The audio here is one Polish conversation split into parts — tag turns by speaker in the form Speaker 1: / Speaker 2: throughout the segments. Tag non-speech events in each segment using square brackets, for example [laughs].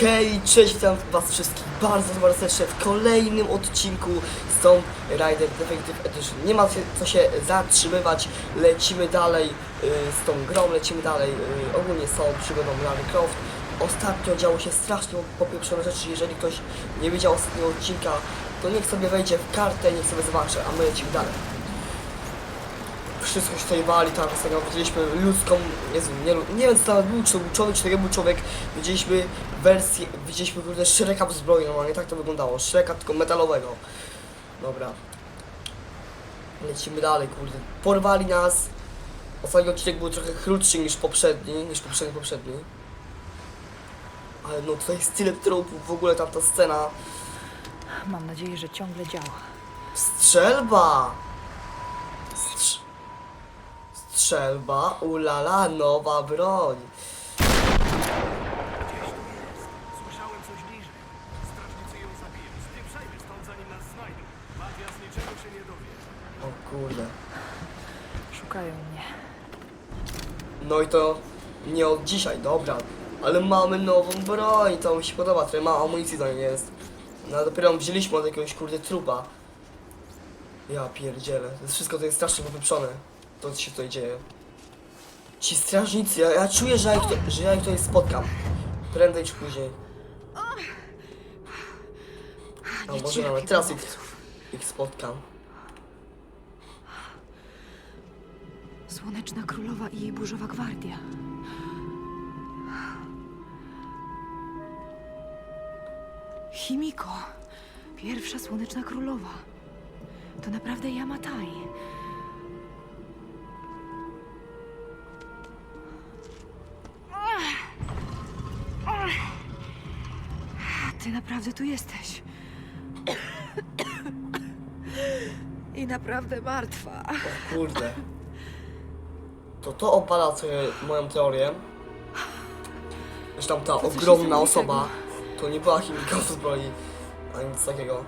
Speaker 1: Hej, cześć, witam was wszystkich bardzo, bardzo serdecznie w kolejnym odcinku z tą Rider Defective Edition. Nie ma co się zatrzymywać, lecimy dalej y, z tą grą, lecimy dalej y, ogólnie z tą przygodą Lara Croft. Ostatnio działo się strasznie popieprzone rzeczy, jeżeli ktoś nie widział ostatniego odcinka, to niech sobie wejdzie w kartę, niech sobie zobaczy, a my lecimy dalej wszystko się tutaj wali, tam ostatnio widzieliśmy ludzką, Jezu, nie, nie wiem co tam był, czy człowiek, czy to nie był człowiek, widzieliśmy wersję, widzieliśmy kurde Shreka w zbroi normalnie, tak to wyglądało, Shreka tylko metalowego. Dobra. Lecimy dalej, kurde. Porwali nas. Ostatni odcinek był trochę krótszy niż poprzedni, niż poprzedni, poprzedni. Ale no tutaj jest tyle tropów, w ogóle tam ta scena.
Speaker 2: Mam nadzieję, że ciągle działa.
Speaker 1: Strzelba! Strzelba, ulala, nowa broń.
Speaker 3: Słyszałem coś bliżej. Strażnicy ją zabiją. Spieprzajmy stąd, zanim nas znajdą. Matias niczego się nie dowie.
Speaker 1: O kurde.
Speaker 2: Szukają mnie.
Speaker 1: No i to nie od dzisiaj, dobra. Ale mamy nową broń, to mi się podoba, trochę mało amunicji do niej jest. No dopiero ją wzięliśmy od jakiegoś kurde trupa. Ja pierdzielę, to jest wszystko to jest strasznie popieprzone. Co się tutaj dzieje. Ci strażnicy, ja, ja czuję, że ja, ich to, że ja ich tutaj spotkam. Prędzej czy później. A może
Speaker 2: cierpię
Speaker 1: nawet teraz ich, ich spotkam.
Speaker 2: Słoneczna Królowa i jej burzowa gwardia. Chimiko. Pierwsza Słoneczna Królowa. To naprawdę Yamatai. Naprawdę tu jesteś. I naprawdę martwa.
Speaker 1: O kurde. To to opala sobie moją teorię. Że tam ta
Speaker 2: To coś
Speaker 1: ogromna osoba to nie była chemika w zbroi, ani nic takiego.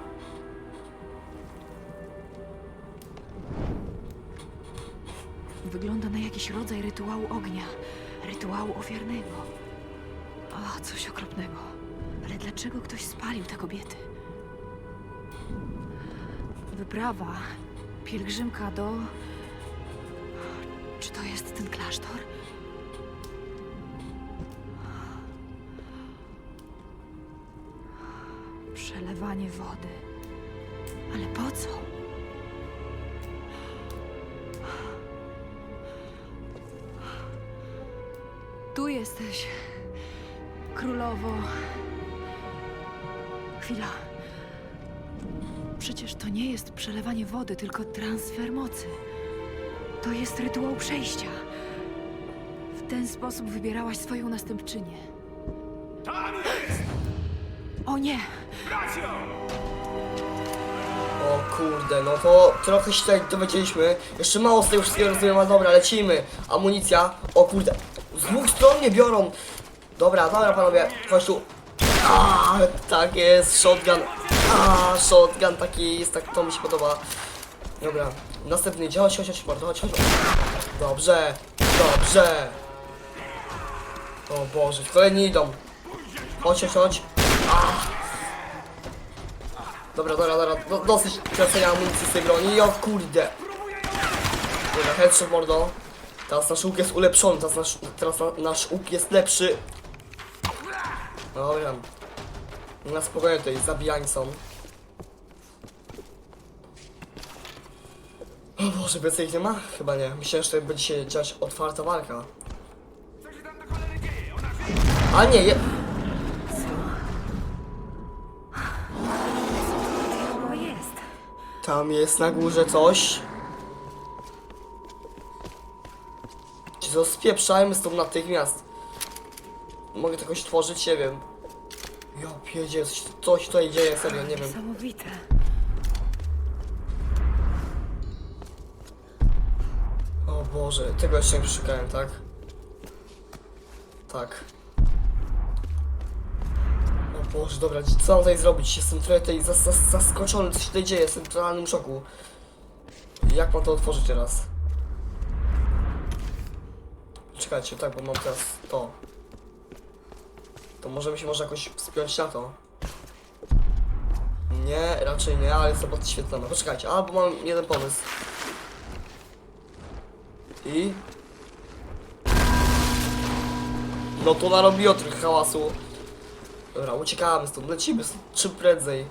Speaker 2: Wygląda na jakiś rodzaj rytuału ognia, rytuału ofiarnego. O, coś okropnego. Dlaczego ktoś spalił te kobiety? Wyprawa, pielgrzymka do. Czy to jest ten klasztor? Przelewanie wody. Ale po co? Tu jesteś, królowo. Chwila. Przecież to nie jest przelewanie wody, tylko transfer mocy. To jest rytuał przejścia. W ten sposób wybierałaś swoją następczynię.
Speaker 3: Tam jest!
Speaker 2: O nie!
Speaker 3: Brać ją!
Speaker 1: O kurde, no to trochę się tutaj dowiedzieliśmy. Jeszcze mało z tego wszystkiego rozumiem, ale dobra, lecimy. Amunicja. O kurde. Z dwóch stron mnie biorą. Dobra, dobra panowie, chodź tu. A, tak jest, shotgun. A, shotgun taki jest, tak to mi się podoba. Dobra, następny dział, chodź, chodź, chodź, bardzo, chodź, chodź. Dobrze, dobrze. O Boże, kolejni idą. Chodź, chodź, chodź. Dobra, dobra, dobra, do, dosyć tracenia amunicji z tej broni. O kurde. Dobra, headshot mordo. Teraz nasz łuk jest ulepszony, teraz nasz, teraz na, nasz łuk jest lepszy. Dobra. Na spokojnie tutaj zabijani są. O Boże, więcej ich nie ma? Chyba nie. Myślałem, że tutaj będzie się dziać otwarta walka. A nie, je... Tam jest na górze coś. Czy to stąd natychmiast. Mogę to jakoś tworzyć, nie wiem. Ja pierdzie, coś, tutaj dzieje, serio, nie wiem.
Speaker 2: Niesamowite.
Speaker 1: O Boże, tego jeszcze nie przeszukałem, tak? Tak. O Boże, dobra, co mam tutaj zrobić? Jestem trochę tutaj zas zas zaskoczony, co się tutaj dzieje, jestem w totalnym szoku. Jak mam to otworzyć teraz? Czekajcie, tak, bo mam teraz to. To możemy się może jakoś wspiąć na to. Nie, raczej nie, ale to podświetlone. Poczekajcie, albo mam jeden pomysł. I... No to narobiło trochę hałasu. Dobra, uciekamy stąd, lecimy stąd czym prędzej.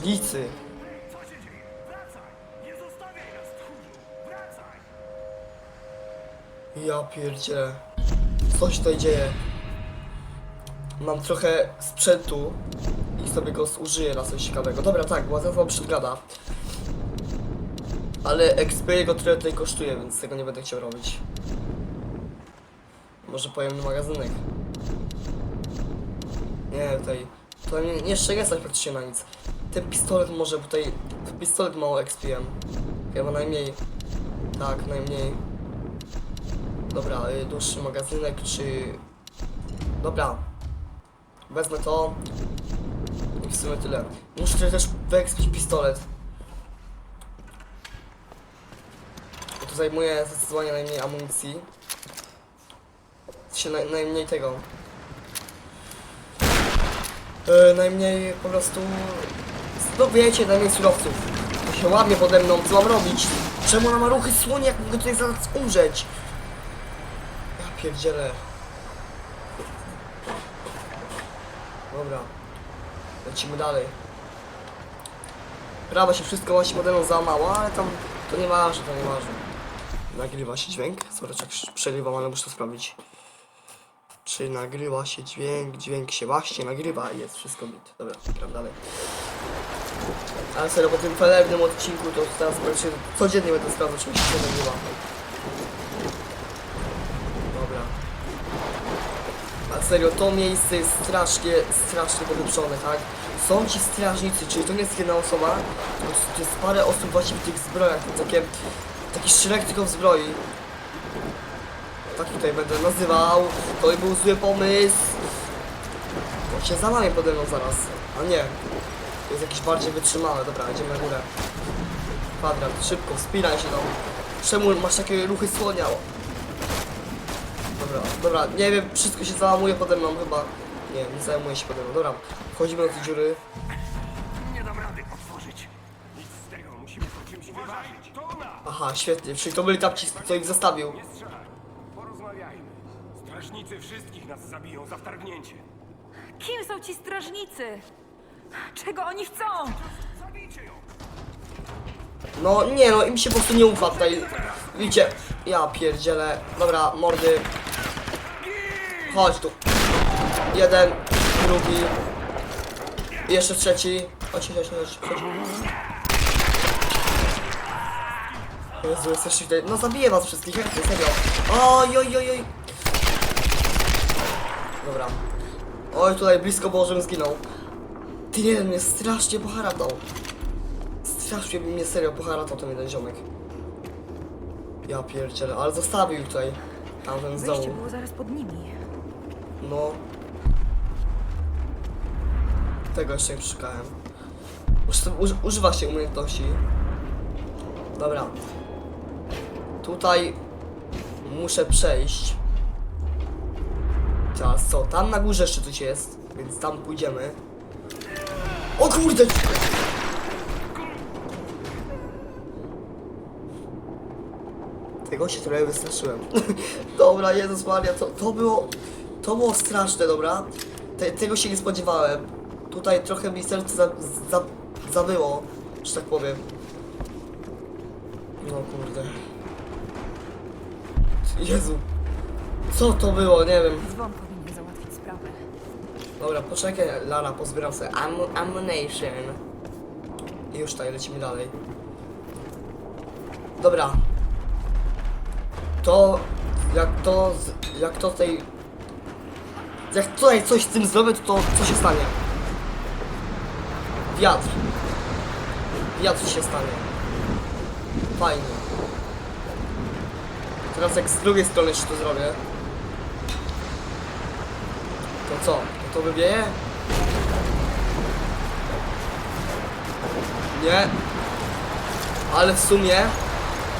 Speaker 3: Wracaj!
Speaker 1: Ja pierdzielę. Co się tutaj dzieje? Mam trochę sprzętu i sobie go zużyję na coś ciekawego. Dobra, tak, łatwo przedgada. Ale XP jego trochę tutaj kosztuje, więc tego nie będę chciał robić. Może pojemny magazynek. Nie, tutaj... To nie, nie jeszcze nie stać praktycznie na nic. Ten pistolet może tutaj... Pistolet mało XP-em. Chyba najmniej. Tak, najmniej. Dobra, y, dłuższy magazynek, czy... Dobra. Wezmę to. I w sumie tyle. Muszę też wyekspić pistolet. Bo to zajmuje zdecydowanie najmniej amunicji. Się naj, najmniej tego. E, najmniej po prostu... No wiecie, najmniej surowców. To się łamie pode mną, co mam robić? Czemu ona ma ruchy słonie, jak mogę tutaj zaraz umrzeć? Ja pierdzielę. Dobra. Lecimy dalej. Prawa się wszystko właśnie pode mną załamało, ale tam to nie ważne, to nie ważne. Nagrywa się dźwięk? Sorry, tak przerywam, ale muszę to sprawdzić. Czy nagrywa się dźwięk? Dźwięk się właśnie nagrywa i jest wszystko bit. Dobra, gram dalej. Ale serio, po tym felewnym odcinku to teraz praktycznie codziennie będę sprawdzał, czy się nagrywa. Dobra. A serio, to miejsce jest strasznie, strasznie polepszone, tak? Są ci strażnicy, czyli to nie jest jedna osoba, to jest- parę osób właśnie w tych zbrojach, takie, taki szereg tylko w zbroi. Tak tutaj będę nazywał, to był zły pomysł. To się załamie pode mną zaraz, a nie. To jest jakieś bardziej wytrzymałe, dobra, idziemy na górę. Kwadrat, szybko, wspinaj się tam. Czemu masz takie ruchy słonia? Dobra, dobra, nie wiem, wszystko się załamuje pode mną chyba. Nie, nie załamuje się pode mną, dobra. Wchodzimy do tej dziury.
Speaker 3: Nie dam rady otworzyć. Nic z tego, musimy to czymś wyważyć.
Speaker 1: Aha, świetnie, czyli to byli tamci, co ich zostawił.
Speaker 3: Nie strzelaj. Strażnicy wszystkich nas zabiją za wtargnięcie.
Speaker 2: Kim są ci strażnicy? Czego oni chcą?
Speaker 3: Zabijcie ją!
Speaker 1: No nie no, im się po prostu nie ufa tutaj. Widzicie, ja pierdzielę. Dobra, mordy. Chodź tu. Jeden, drugi. I jeszcze trzeci. Chodź, chodź, chodź, chodź. Jezu, jesteście tutaj. No zabiję was wszystkich, jak to, serio. Oj, oj, oj, oj. Dobra. Oj, tutaj blisko było, żebym zginął. Ty jeden mnie strasznie poharatał. Strasznie mnie serio poharatał ten jeden ziomek. Ja pierdzielę, ale zostawił tutaj. Tamten z
Speaker 2: Wejście
Speaker 1: dołu.
Speaker 2: było zaraz pod nimi.
Speaker 1: No. Tego jeszcze nie przeszukałem. Uż, uż, używa się umiejętności. Dobra. Tutaj muszę przejść. Teraz co? Tam na górze jeszcze coś jest, więc tam pójdziemy. O kurde! Tego się trochę wystraszyłem. [laughs] dobra, Jezus Maria, to, to było... To było straszne, dobra? Te, tego się nie spodziewałem. Tutaj trochę mi serce za, za, że tak powiem. No kurde. Jezu. Co to było? Nie wiem.
Speaker 2: Dzwon powinien załatwić sprawę.
Speaker 1: Dobra, poczekaj, Lara, pozbieram sobie am ammunition. I już tutaj lecimy dalej. Dobra. To, jak to, jak to tutaj, jak tutaj coś z tym zrobię, to, to co się stanie? Wiatr. Wiatr się stanie. Fajnie. Teraz jak z drugiej strony jeszcze to zrobię. To co? To wybieje? Nie. Ale w sumie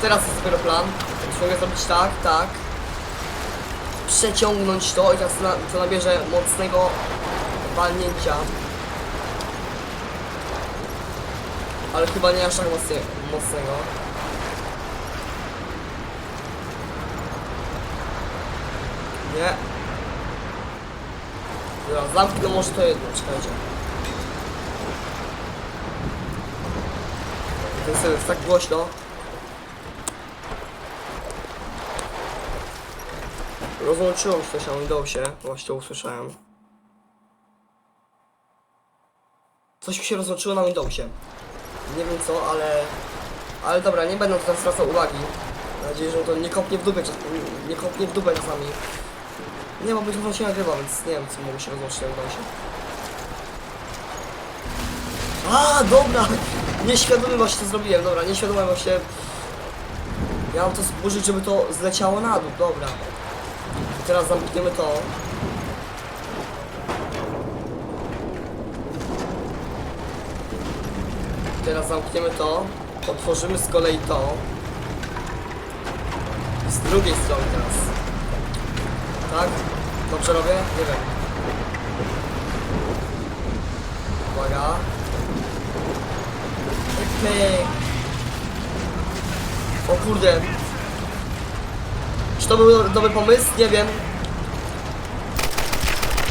Speaker 1: teraz jest dopiero plan. Więc mogę zrobić tak, tak. Przeciągnąć to i teraz na, to nabierze mocnego walnięcia. Ale chyba nie aż tak mocnie, mocnego. Nie. Dobra, zamknę może to jedno, czekajcie. Ten sobie jest tak głośno. Się coś na Windowsie, właśnie usłyszałem. Coś mi się rozłączyło na Windowsie. Nie wiem co, ale... Ale dobra, nie będę teraz zwracał uwagi. Mam nadzieję, że to nie kopnie w dupę, nie kopnie w dupę czasami. Nie, bo być może się nagrywa, więc nie wiem, co mogło się rozłączyć na Windowsie. A, dobra! Nieświadomy właśnie to zrobiłem, dobra, nieświadomy właśnie... Ja mam to zburzyć, żeby to zleciało na dół, dobra. I teraz zamkniemy to. Teraz zamkniemy to. Otworzymy z kolei to. Z drugiej strony teraz. Tak? Dobrze robię? Nie wiem. Uwaga. Pyk. O kurde. Czy to był do- dobry pomysł? Nie wiem.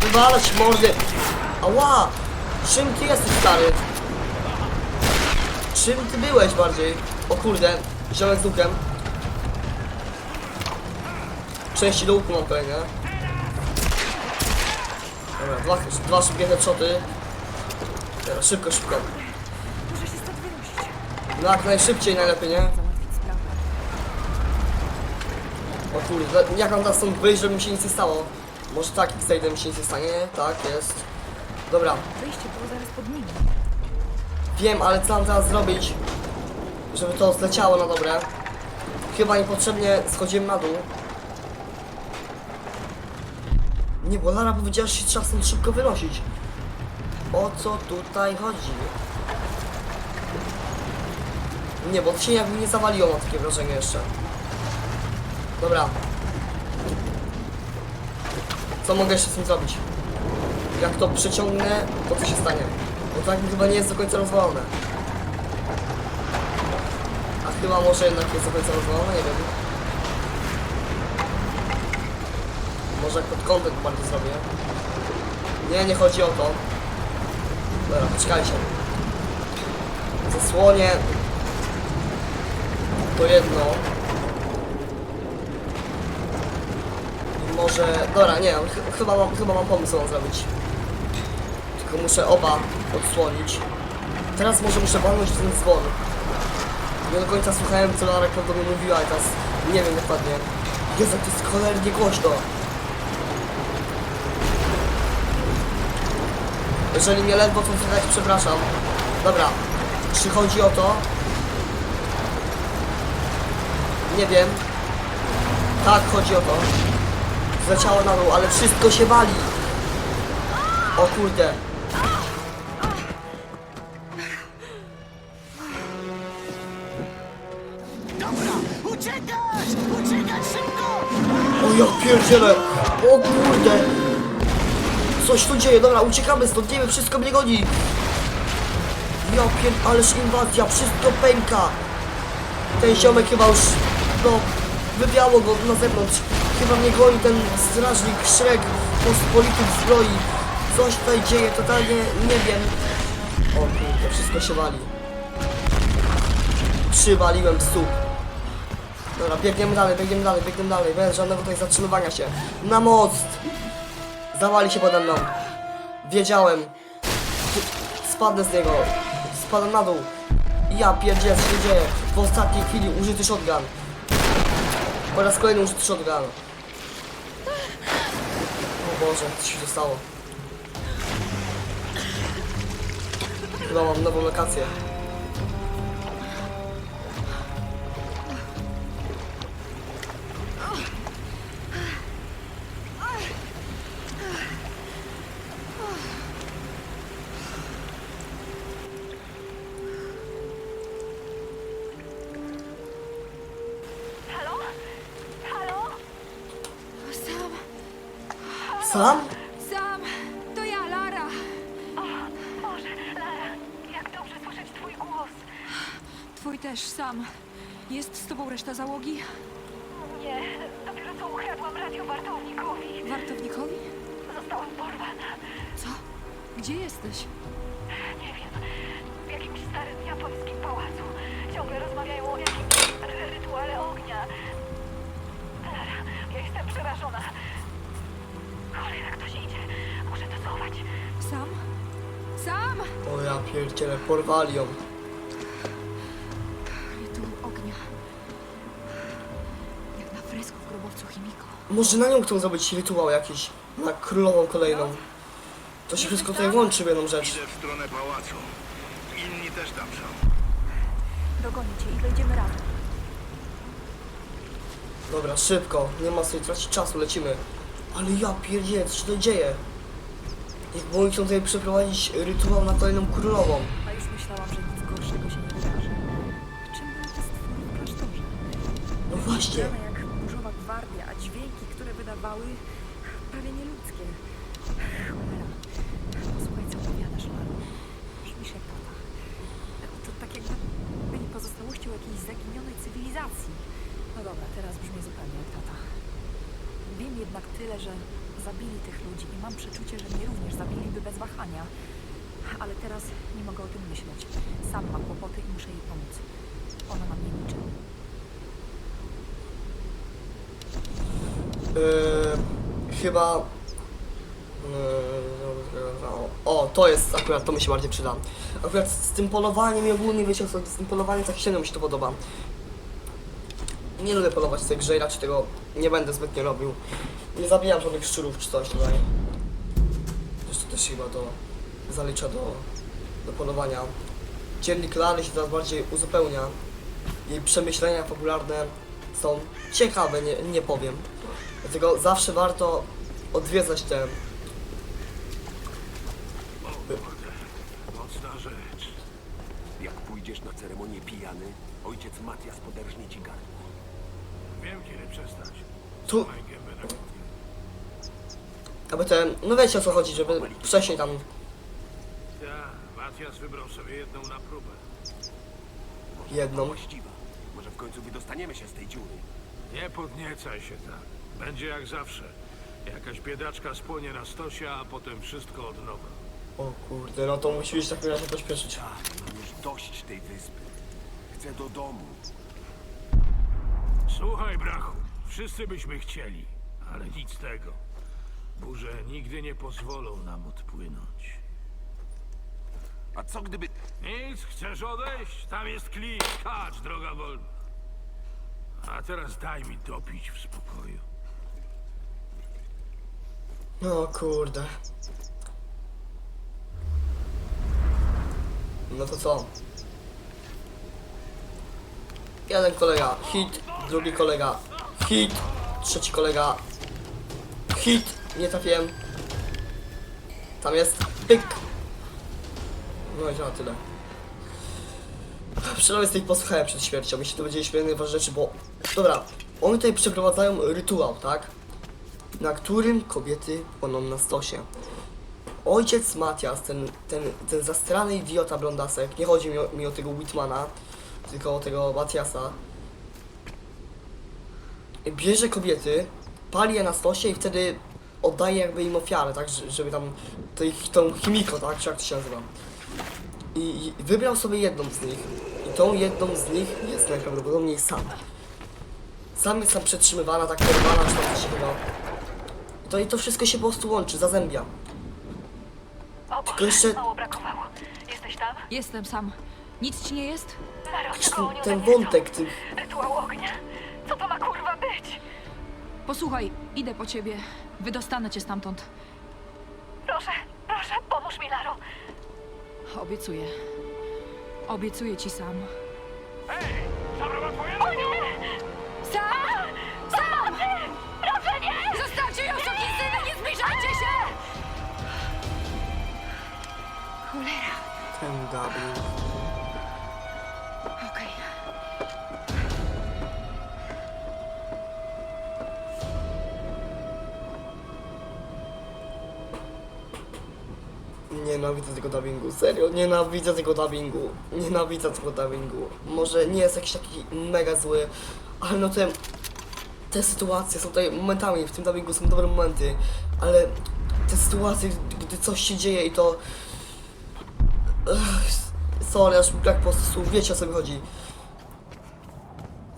Speaker 1: Wywalać mordy. Ała! Czym ty jesteś stary? Czym ty byłeś bardziej? O kurde, ziomek z łukiem. Części do łuku mam kolejne. Dwa, dwa szybkie headshoty. Dobra, szybko, szybko.
Speaker 2: Muszę się stąd wynosić.
Speaker 1: No jak najszybciej najlepiej, nie?
Speaker 2: Załatwić sprawę.
Speaker 1: O kurde, jak mam teraz stąd wyjść, żeby mi się nic nie stało? Może tak, X-Tade'em mi się nic nie stanie? Tak, jest. Dobra,
Speaker 2: Wyjście było zaraz pod nimi.
Speaker 1: wiem, ale co mam teraz zrobić, żeby to zleciało na dobre? Chyba niepotrzebnie schodziłem na dół. Nie, bo Lara powiedziała, że się trzeba stąd szybko wynosić. O co tutaj chodzi? Nie, bo to się jakby nie zawaliło, mam takie wrażenie jeszcze. Dobra. Co mogę jeszcze z tym zrobić? Jak to przeciągnę, to co się stanie? Bo tak chyba nie jest do końca rozwalone. A chyba może jednak jest do końca rozwalone, nie wiem. Może pod kątem bardziej zrobię. Nie, nie chodzi o to. Dobra, poczekajcie. Zasłonię to jedno. Może... Dobra, nie, ch chyba, mam, chyba mam pomysł, co mam zrobić. Tylko muszę oba odsłonić. Teraz może muszę walnąć w ten dzwon. Nie do końca słuchałem, co Lara prawdopodobnie mówiła, i teraz nie wiem dokładnie. Jezu, to jest cholernie głośno. Jeżeli mnie ledwo to słychać, przepraszam. Dobra, czy chodzi o to? Nie wiem. Tak, chodzi o to. Zleciało na dół, ale wszystko się wali. O kurde.
Speaker 4: Dobra, uciekać! Uciekać szybko!
Speaker 1: O ja pierdzielę. O kurde. Coś tu dzieje, dobra, uciekamy stąd, nie wiem, wszystko mnie goni. Ja pier... ależ inwazja, wszystko pęka. Ten ziomek chyba już, no, wywiało go na zewnątrz. Chyba mnie goni ten strażnik Szrek pospolitych zbroi. Coś tutaj dzieje, totalnie nie wiem. O kurde, wszystko się wali. Przywaliłem słup. Dobra, biegniemy dalej, biegniemy dalej, biegniemy dalej, bez żadnego tutaj zatrzymywania się. Na most! Zawali się pode mną. Wiedziałem. Spadnę z niego. Spadam na dół. Ja pierdzielę, co się dzieje. W ostatniej chwili użyty shotgun. Po raz kolejny użyty shotgun. O Boże, co się stało? Chyba mam nową lokację.
Speaker 2: Reszta załogi?
Speaker 5: Nie, dopiero co ukradłam radio wartownikowi.
Speaker 2: Wartownikowi?
Speaker 5: Zostałam porwana.
Speaker 2: Co? Gdzie jesteś?
Speaker 5: Nie wiem, w jakimś starym japońskim pałacu. Ciągle rozmawiają o jakimś ry- rytuale ognia. Lara, ja jestem przerażona. Cholera, ktoś idzie. Muszę to schować.
Speaker 2: Sam? Sam!
Speaker 1: O ja pierdzielę, porwali ją. Może na nią chcą zrobić rytuał jakiś. Na królową kolejną. To się wszystko tutaj łączy w jedną rzecz.
Speaker 6: Idę w stronę pałacu. Inni też tam są.
Speaker 5: Dogonię cię i wejdziemy razem.
Speaker 1: Dobra, szybko. Nie ma sobie tracić czasu, lecimy. Ale ja pierdzielę, co się tutaj dzieje? Jakby oni chcą tutaj przeprowadzić rytuał na kolejną królową.
Speaker 2: A już myślałam, że nic gorszego się nie wydarzy. Czym były te stwory w klasztorze?
Speaker 1: No właśnie.
Speaker 2: Wydawały, prawie nieludzkie. Cholera. Posłuchaj, co opowiadasz, Laro. Brzmisz jak tata. To tak jakby byli pozostałością jakiejś zaginionej cywilizacji. No dobra, teraz brzmi zupełnie jak tata. Wiem jednak tyle, że zabili tych ludzi i mam przeczucie, że mnie również zabiliby bez wahania. Ale teraz nie mogę o tym myśleć. Sam mam kłopoty i muszę jej pomóc. Ona na mnie liczy.
Speaker 1: Yy, chyba... Yy, o, to jest akurat, to mi się bardziej przyda. Akurat z tym polowaniem i ogólnie, wiecie co, z tym polowaniem tak średnio mi się to podoba. Nie lubię polować w tej grze raczej tego nie będę zbytnio robił. Nie zabijam żadnych szczurów czy coś tutaj. Zresztą też chyba to zalicza do, do polowania. Dziennik Lary się teraz bardziej uzupełnia. Jej przemyślenia popularne są ciekawe, nie, nie powiem. Dlatego zawsze warto odwiedzać te...
Speaker 3: Mocna rzecz.
Speaker 7: Jak pójdziesz na ceremonię pijany, ojciec Matias poderżnie ci gardło.
Speaker 3: Wiem, kiedy przestać.
Speaker 1: Tu,
Speaker 3: Trzymaj gębę na górkę.
Speaker 1: aby te... No wiecie o co chodzi, żeby wcześniej tam...
Speaker 3: Ja, Matias wybrał sobie jedną na próbę.
Speaker 1: Jedną.
Speaker 7: Właściwa. Może w końcu wydostaniemy się z tej dziury.
Speaker 3: Nie podniecaj się tak. Będzie jak zawsze. Jakaś biedaczka spłonie na stosie, a potem wszystko od nowa.
Speaker 1: O kurde, no to musisz w takim razie pośpieszyć.
Speaker 7: Tak, mam już dość tej wyspy. Chcę do domu.
Speaker 3: Słuchaj, brachu. Wszyscy byśmy chcieli, ale nic z tego. Burze nigdy nie pozwolą nam odpłynąć.
Speaker 7: A co gdyby...
Speaker 3: Nic, chcesz odejść? Tam jest klif, kacz, droga wolna. A teraz daj mi dopić w spokoju.
Speaker 1: No kurde. No to co? Jeden kolega hit, drugi kolega hit, trzeci kolega hit, nie trafiłem. Tam jest pyk. No i na tyle. Przynajmniej z tej posłuchałem przed śmiercią, jeśli to będzie jednej ważnej rzeczy, bo... Dobra, oni tutaj przeprowadzają rytuał, tak? Na którym kobiety płoną na stosie. Ojciec Matias, ten, ten, ten zastrany idiota blondasek, nie chodzi mi o, mi o tego Whitmana, tylko o tego Matiasa, bierze kobiety, pali je na stosie i wtedy oddaje jakby im ofiarę, tak, że- żeby tam, ich, tą chimiko, tak, czy jak to się nazywa. I, I wybrał sobie jedną z nich. I tą jedną z nich jest najprawdopodobniej sam. Sam jest tam przetrzymywana, tak porwana, czy tam coś takiego. To i to wszystko się po prostu łączy, zazębia.
Speaker 5: O
Speaker 1: Tylko
Speaker 5: Boże,
Speaker 1: jeszcze-
Speaker 5: mało brakowało. Jesteś tam?
Speaker 2: Jestem sam. Nic ci nie jest?
Speaker 1: Jakiś
Speaker 5: czego
Speaker 1: ten, ten wątek, ty,
Speaker 5: Rytuał ognia? Co to ma kurwa być?
Speaker 2: Posłuchaj, idę po ciebie. Wydostanę cię stamtąd.
Speaker 5: Proszę, proszę, pomóż mi, Laro.
Speaker 2: Obiecuję. Obiecuję ci sam.
Speaker 3: Hej!
Speaker 1: Nienawidzę tego dubbingu, serio, nienawidzę tego dubbingu. Nienawidzę tego dubbingu. Może nie jest jakiś taki mega zły, ale no te, te sytuacje są tutaj momentami, w tym dubbingu są dobre momenty, ale te sytuacje, gdy coś się dzieje i to... Ech, sorry, aż brak po prostu wiecie o co mi chodzi.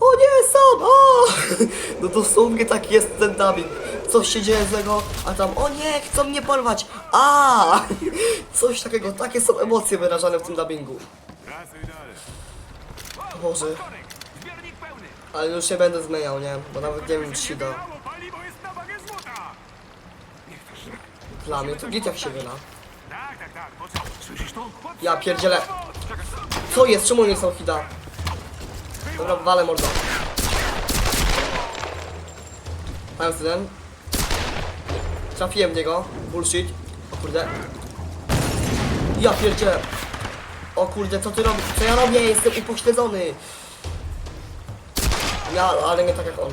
Speaker 1: O nie, sam! O! [laughs] No dosłownie tak jest ten dubbing. Coś się dzieje złego, a tam o nie, chcą mnie porwać! A! [laughs] Coś takiego, takie są emocje wyrażane w tym dubbingu. Boże, ale już nie będę zmieniał, nie? Bo nawet nie wiem czy się da.
Speaker 3: Jest!
Speaker 1: Dla mnie to git jak się wyla. Ja pierdzielę. Co jest? Czemu nie są hida? Dobra, walę mordo. Mam jeden. Trafiłem w niego. Bullshit. O kurde. Ja pierdzielę. O kurde, co ty robisz? Co ja robię? Jestem upośledzony. Ja, ale nie tak jak on.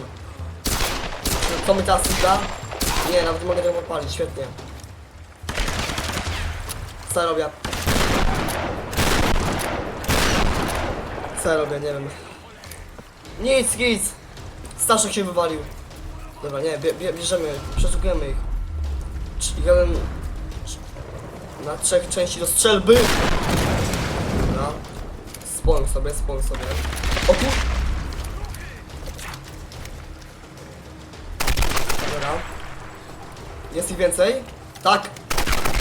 Speaker 1: Co my teraz da? Nie, nawet mogę tego podpalić. Świetnie. Co ja robię? Co ja robię? Nie wiem. Nic, nic. Staszek się wywalił. Dobra, nie, bie, bie, bierzemy, przeszukujemy ich. Jeden... Na trzech części do strzelby. Dobra. Spłoń sobie, spłoń sobie. O tu! Dobra. Jest ich więcej? Tak.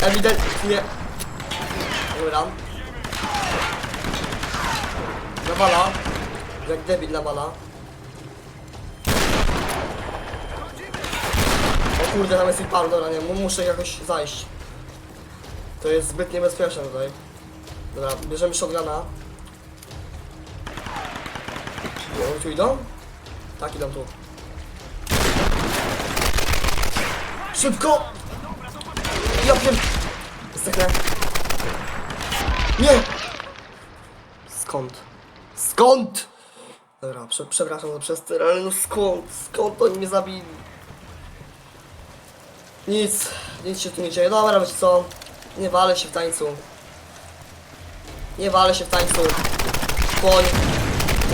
Speaker 1: Ewidentnie. Dobra. Nawala. Jak debil nawala. O kurde, tam jest ich paru, dobra, nie, mu- muszę jakoś zajść. To jest zbyt niebezpieczne tutaj. Dobra, bierzemy shotguna. Oni tu idą? Tak, idą tu. Szybko! Ja pier... Zdechnę. Nie! Skąd? Skąd? Dobra, prze, przepraszam za przester, ale no skąd? Skąd oni mnie zabili? Nic, nic się tu nie dzieje. Dobra, wiecie co? Nie walę się w tańcu. Nie walę się w tańcu. Płoń.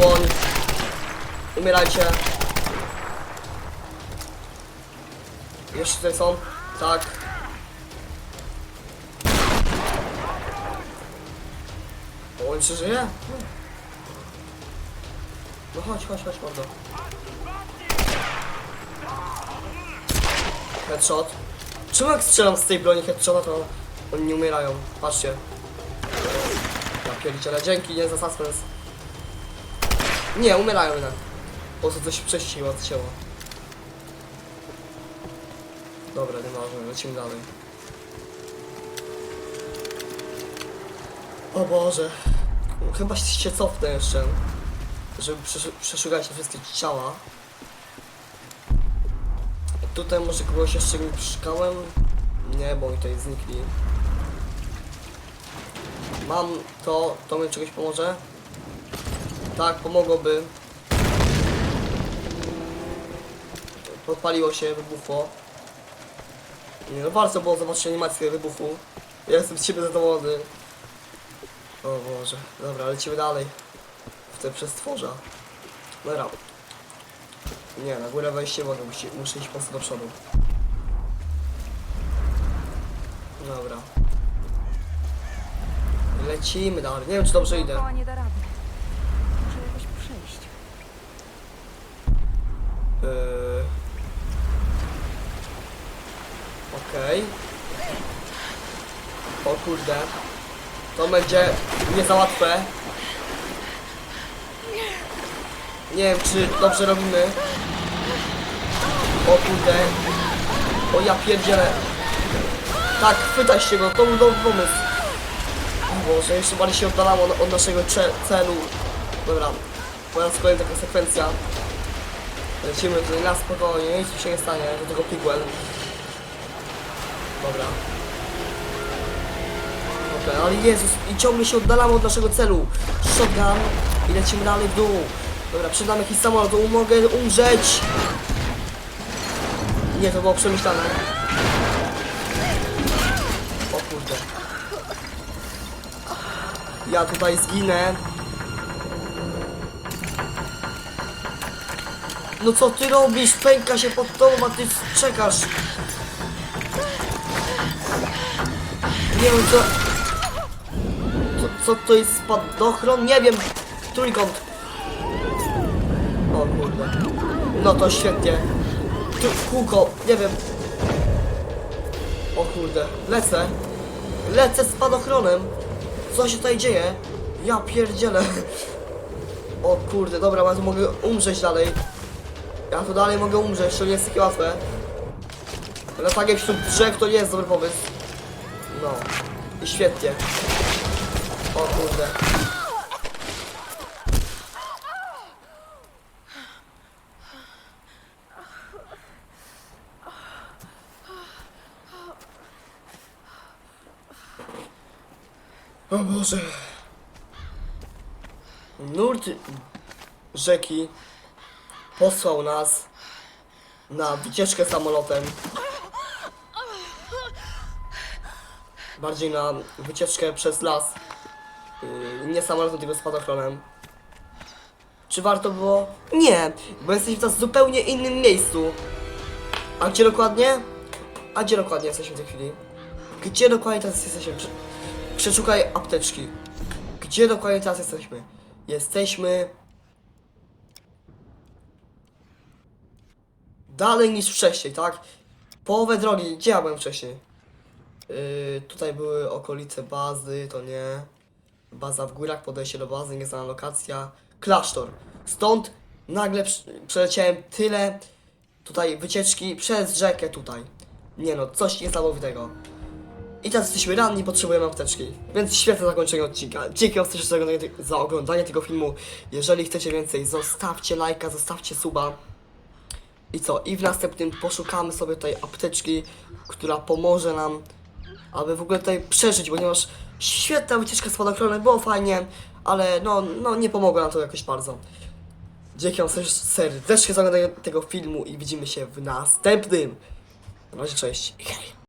Speaker 1: Płoń. Umierajcie. Jeszcze tutaj są? Tak. O, on się żyje? No chodź, chodź, chodź, mordo. Headshot. Czemu jak strzelam z tej broni headshota, to oni nie umierają? Patrzcie. Ja pierdzielę, dzięki, nie za suspens. Nie, umierają jednak. Po prostu coś prześciło od ciała. Dobra, nieważne, lecimy dalej. O Boże. Chyba się cofnę jeszcze, żeby przeszu- przeszukać wszystkie ciała. Tutaj może kogoś jeszcze nie przeszukałem? Nie, bo oni tutaj znikli. Mam to, to mi czegoś pomoże? Tak, pomogłoby. Podpaliło się, wybuchło. Nie no, bardzo było zobaczyć animację wybuchu. Ja jestem z siebie zadowolony. O Boże, dobra, lecimy dalej. W te przestworza. Dobra. Nie, na górę wejść nie mogę, muszę, muszę iść po prostu do przodu. Dobra. Lecimy dalej. Nie wiem, czy dobrze idę.
Speaker 2: Dookoła nie da rady. Muszę jakoś przejść.
Speaker 1: Yy... Okej. O kurde. To będzie nie za łatwe. Nie wiem, czy dobrze robimy. O kurde. O ja pierdzielę. Tak, chwytaj się go, to był dobry pomysł. O Boże, jeszcze bardziej się oddalamy od, naszego celu. Dobra, po raz kolejny taka sekwencja. Lecimy tutaj na spokojnie, nic się nie stanie, do tego pigwell. Dobra. Dobra, ale Jezus, i ciągle się oddalamy od naszego celu. Shotgun i lecimy dalej w dół. Dobra, przed nami jakiś samolot, mogę umrzeć. Nie, to było przemyślane. Ja tutaj zginę. No co ty robisz? Pęka się pod tobą, a ty czekasz. Nie wiem co... Co, co to jest spadochron? Nie wiem. Trójkąt. O kurde. No to świetnie. Tu, kółko, nie wiem. O kurde, lecę. Lecę spadochronem. Co się tutaj dzieje? Ja pierdzielę. O kurde, dobra, tu mogę umrzeć dalej. Ja tu dalej mogę umrzeć, to nie jest takie łatwe. Latanie wśród drzew to nie jest dobry pomysł. No. I świetnie. O kurde. O Boże. Nurt rzeki posłał nas na wycieczkę samolotem. Bardziej na wycieczkę przez las. Yy, nie samolotem, tylko spadochronem. Czy warto było? Nie, bo jesteśmy teraz w zupełnie innym miejscu. A gdzie dokładnie? A gdzie dokładnie jesteśmy w tej chwili? Gdzie dokładnie teraz jesteśmy? Prze- Przeszukaj apteczki. Gdzie dokładnie teraz jesteśmy? Jesteśmy... Dalej niż wcześniej, tak? Połowę drogi, gdzie ja byłem wcześniej? Yy, tutaj były okolice bazy, to nie. Baza w górach, podejście do bazy, nieznana lokacja. Klasztor. Stąd nagle przeleciałem tyle tutaj wycieczki przez rzekę tutaj. Nie no, coś niesamowitego. I teraz jesteśmy ranni, potrzebujemy apteczki. Więc świetne zakończenie odcinka. Dzięki wam serdecznie za oglądanie, tego filmu. Jeżeli chcecie więcej, zostawcie lajka, zostawcie suba. I co? I w następnym poszukamy sobie tutaj apteczki, która pomoże nam, aby w ogóle tutaj przeżyć, ponieważ świetna wycieczka spadochronem, było fajnie, ale no, no nie pomogło nam to jakoś bardzo. Dzięki wam ser- serdecznie za oglądanie tego filmu i widzimy się w następnym. Na razie, cześć. Hej.